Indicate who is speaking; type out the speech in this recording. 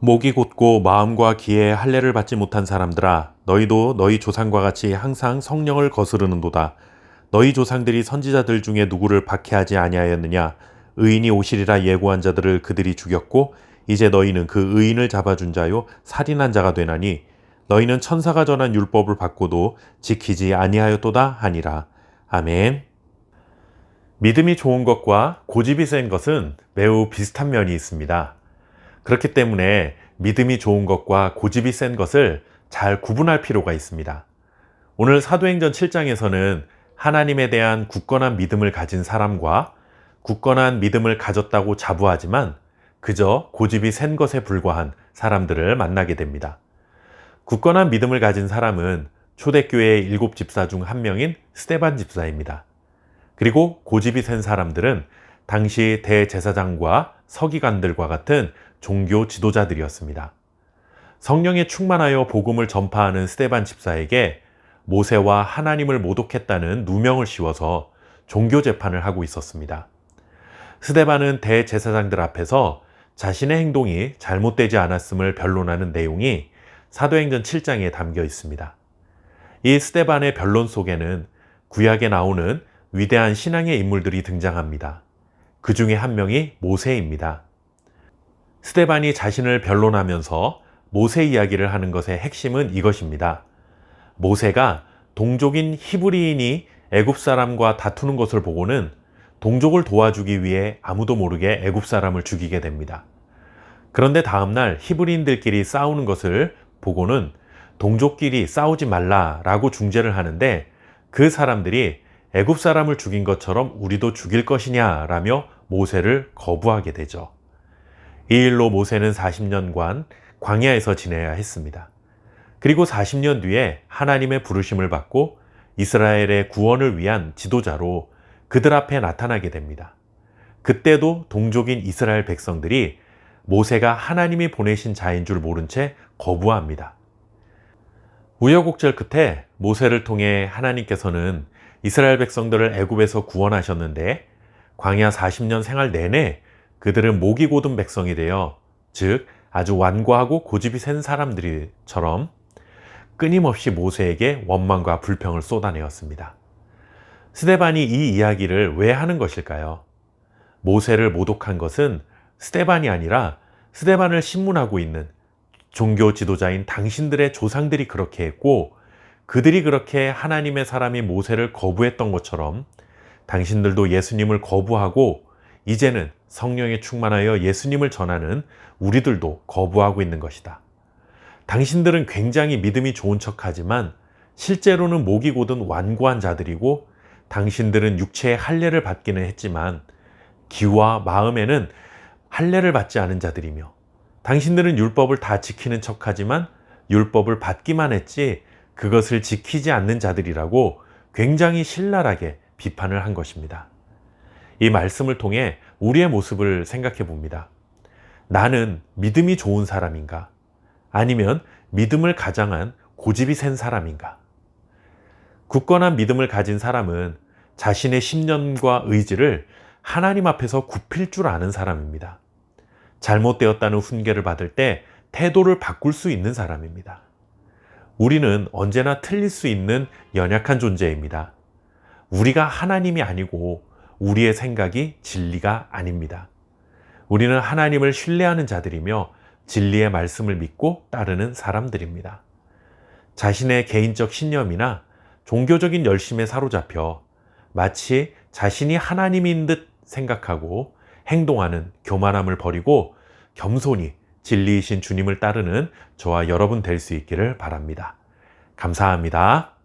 Speaker 1: 목이 곧고 마음과 귀에 할례를 받지 못한 사람들아 너희도 너희 조상과 같이 항상 성령을 거스르는도다. 너희 조상들이 선지자들 중에 누구를 박해하지 아니하였느냐? 의인이 오시리라 예고한 자들을 그들이 죽였고 이제 너희는 그 의인을 잡아준 자요 살인한 자가 되나니 너희는 천사가 전한 율법을 받고도 지키지 아니하였도다 하니라. 아멘. 믿음이 좋은 것과 고집이 센 것은 매우 비슷한 면이 있습니다. 그렇기 때문에 믿음이 좋은 것과 고집이 센 것을 잘 구분할 필요가 있습니다. 오늘 사도행전 7장에서는 하나님에 대한 굳건한 믿음을 가진 사람과 굳건한 믿음을 가졌다고 자부하지만 그저 고집이 센 것에 불과한 사람들을 만나게 됩니다. 굳건한 믿음을 가진 사람은 초대교회의 일곱 집사 중 한 명인 스테반 집사입니다. 그리고 고집이 센 사람들은 당시 대제사장과 서기관들과 같은 종교 지도자들이었습니다. 성령에 충만하여 복음을 전파하는 스테반 집사에게 모세와 하나님을 모독했다는 누명을 씌워서 종교 재판을 하고 있었습니다. 스테반은 대제사장들 앞에서 자신의 행동이 잘못되지 않았음을 변론하는 내용이 사도행전 7장에 담겨 있습니다. 이 스테반의 변론 속에는 구약에 나오는 위대한 신앙의 인물들이 등장합니다. 그 중에 한 명이 모세입니다. 스테반이 자신을 변론하면서 모세 이야기를 하는 것의 핵심은 이것입니다. 모세가 동족인 히브리인이 애굽 사람과 다투는 것을 보고는 동족을 도와주기 위해 아무도 모르게 애굽 사람을 죽이게 됩니다. 그런데 다음날 히브리인들끼리 싸우는 것을 보고는 동족끼리 싸우지 말라라고 중재를 하는데 그 사람들이 애굽 사람을 죽인 것처럼 우리도 죽일 것이냐라며 모세를 거부하게 되죠. 이 일로 모세는 40년간 광야에서 지내야 했습니다. 그리고 40년 뒤에 하나님의 부르심을 받고 이스라엘의 구원을 위한 지도자로 그들 앞에 나타나게 됩니다. 그때도 동족인 이스라엘 백성들이 모세가 하나님이 보내신 자인 줄 모른 채 거부합니다. 우여곡절 끝에 모세를 통해 하나님께서는 이스라엘 백성들을 애굽에서 구원하셨는데 광야 40년 생활 내내 그들은 목이 고든 백성이 되어 즉 아주 완고하고 고집이 센 사람들처럼 끊임없이 모세에게 원망과 불평을 쏟아내었습니다. 스데반이 이 이야기를 왜 하는 것일까요? 모세를 모독한 것은 스데반이 아니라 스데반을 신문하고 있는 종교 지도자인 당신들의 조상들이 그렇게 했고 그들이 그렇게 하나님의 사람이 모세를 거부했던 것처럼 당신들도 예수님을 거부하고 이제는 성령에 충만하여 예수님을 전하는 우리들도 거부하고 있는 것이다. 당신들은 굉장히 믿음이 좋은 척 하지만 실제로는 목이 곧은 완고한 자들이고 당신들은 육체의 할례를 받기는 했지만 기와 마음에는 할례를 받지 않은 자들이며 당신들은 율법을 다 지키는 척 하지만 율법을 받기만 했지 그것을 지키지 않는 자들이라고 굉장히 신랄하게 비판을 한 것입니다. 이 말씀을 통해 우리의 모습을 생각해 봅니다. 나는 믿음이 좋은 사람인가? 아니면 믿음을 가장한 고집이 센 사람인가? 굳건한 믿음을 가진 사람은 자신의 신념과 의지를 하나님 앞에서 굽힐 줄 아는 사람입니다. 잘못되었다는 훈계를 받을 때 태도를 바꿀 수 있는 사람입니다. 우리는 언제나 틀릴 수 있는 연약한 존재입니다. 우리가 하나님이 아니고 우리의 생각이 진리가 아닙니다. 우리는 하나님을 신뢰하는 자들이며 진리의 말씀을 믿고 따르는 사람들입니다. 자신의 개인적 신념이나 종교적인 열심에 사로잡혀 마치 자신이 하나님인 듯 생각하고 행동하는 교만함을 버리고 겸손히 진리이신 주님을 따르는 저와 여러분 될 수 있기를 바랍니다. 감사합니다.